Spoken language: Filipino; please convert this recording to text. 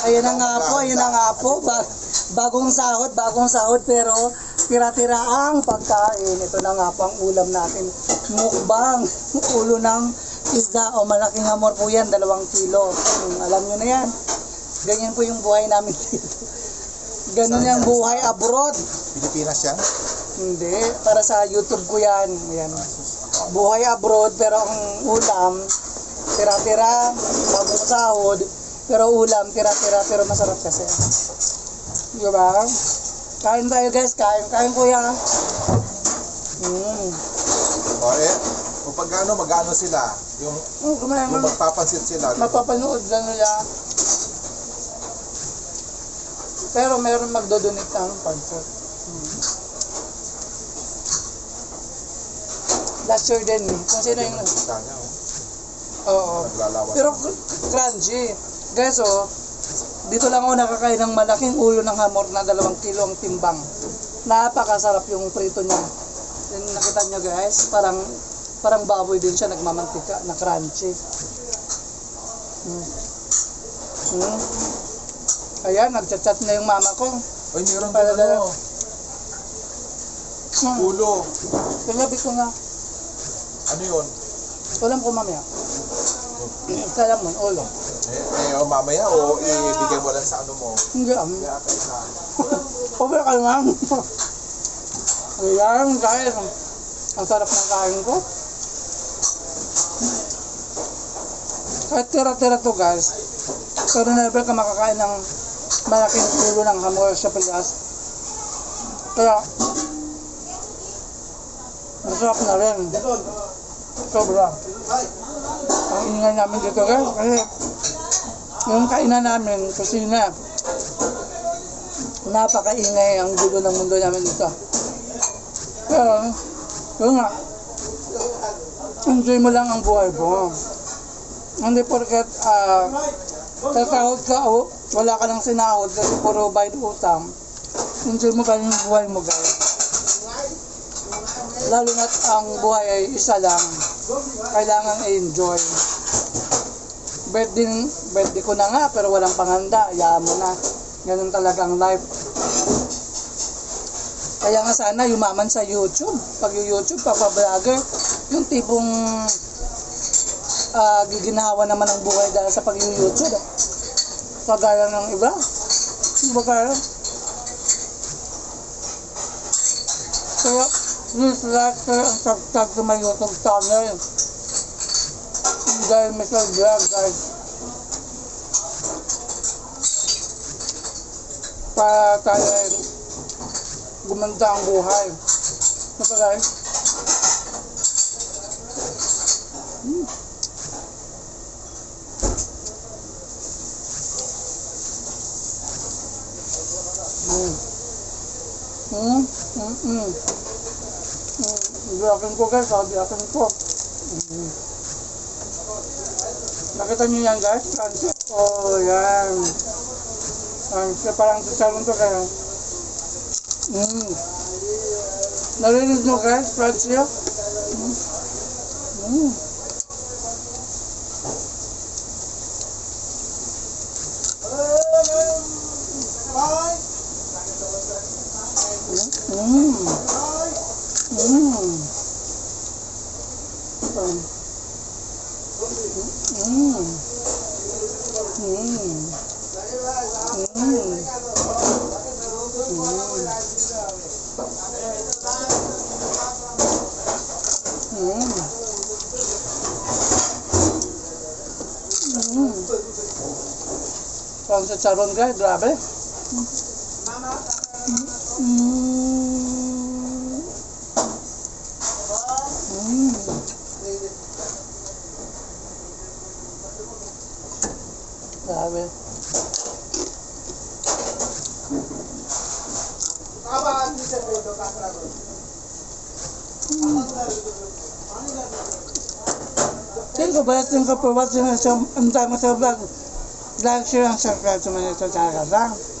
Ayan na nga po, ayan na nga po. Ba- bagong sahod, bagong sahod pero tira-tira ang pagkain. Ito na nga po ang ulam natin. Mukbang, ulo ng isda o malaking hamor po yan, dalawang kilo. Hmm, alam nyo na yan. Ganyan po yung buhay namin dito. Ganun yung buhay abroad. Pilipinas yan? Hindi, para sa YouTube ko yan. Ayan. Buhay abroad, pero ang ulam, tira-tira, bagong sahod, pero ulam, tira-tira, pero masarap kasi. Di ba? Kain tayo guys, kain, kain kuya. Mm. O eh, kung pag ano, mag-ano sila, yung, Mm, kumain yung magpapansin sila. Mapapanood lang nila. Pero meron magdodonate ng pansot. Mm. Last year din eh. Kung sino yung... Oh. Oo. Naglalawas. Pero cr- crunchy. Guys, oh, dito lang ako nakakain ng malaking ulo ng hamor na dalawang kilo ang timbang. Napakasarap yung prito niya. Yung nakita niyo guys, parang parang baboy din siya nagmamantika na crunchy. Hmm. Hmm. Ayan, nagchat-chat na yung mama ko. Ay, meron Para din ano, Hmm. ulo. Sinabi ko nga, Ano yun? ulam ko mamaya. Kala mo, ulo. Eh, eh oh, mamaya o ibigay mo lang sa ano mo. Hindi, sa... Over ka lang. Ayan, guys. Ang sarap ng kain ko. Kahit tira-tira to guys. Pero never ka makakain ng malaking ulo ng hamor sa Pilas. Kaya, masarap na rin. Sobra. Ang ingay namin dito guys. Kasi, yung kainan namin, kusina, napakaingay ang gulo ng mundo namin dito. Pero, yun nga, enjoy mo lang ang buhay mo. Hindi porket uh, sasahod ka o wala ka lang sinahod kasi puro bayad utang, enjoy mo pa rin yung buhay mo guys. Lalo na't ang buhay ay isa lang, kailangan enjoy. Birthday, birthday ko na nga pero walang panghanda, hayaan mo na. Ganun talaga ang life. Kaya nga sana yumaman sa YouTube. Pag YouTube, papablogger, yung tipong ah giginawa naman ang buhay dahil sa pag-YouTube. Kagaya ng iba. Di ba kaya? Kaya, please like, share, and subscribe to my YouTube channel. Dahil Mr. Vlog, guys. Para tayo ay gumanda ang buhay. Ano ba guys? Hmm. Hmm. Hmm. Hmm. Hmm. Hmm. Biyakin ko guys? Biyakin ko. Hmm. Nakita niyo yan guys? Francis? Oh, yan. Francis, parang chicharon to kaya. Mm. Narinig nyo guys, Francia? Mm. Mm. Mm. Mm. Um. Mm. Mm. Mm. Mm. Mm. Parang sa charon guys, grabe. Mm. Mm. Grabe. Thank you, but thank you for watching us. Ang dami sa vlog. Like, share, and subscribe to my YouTube channel.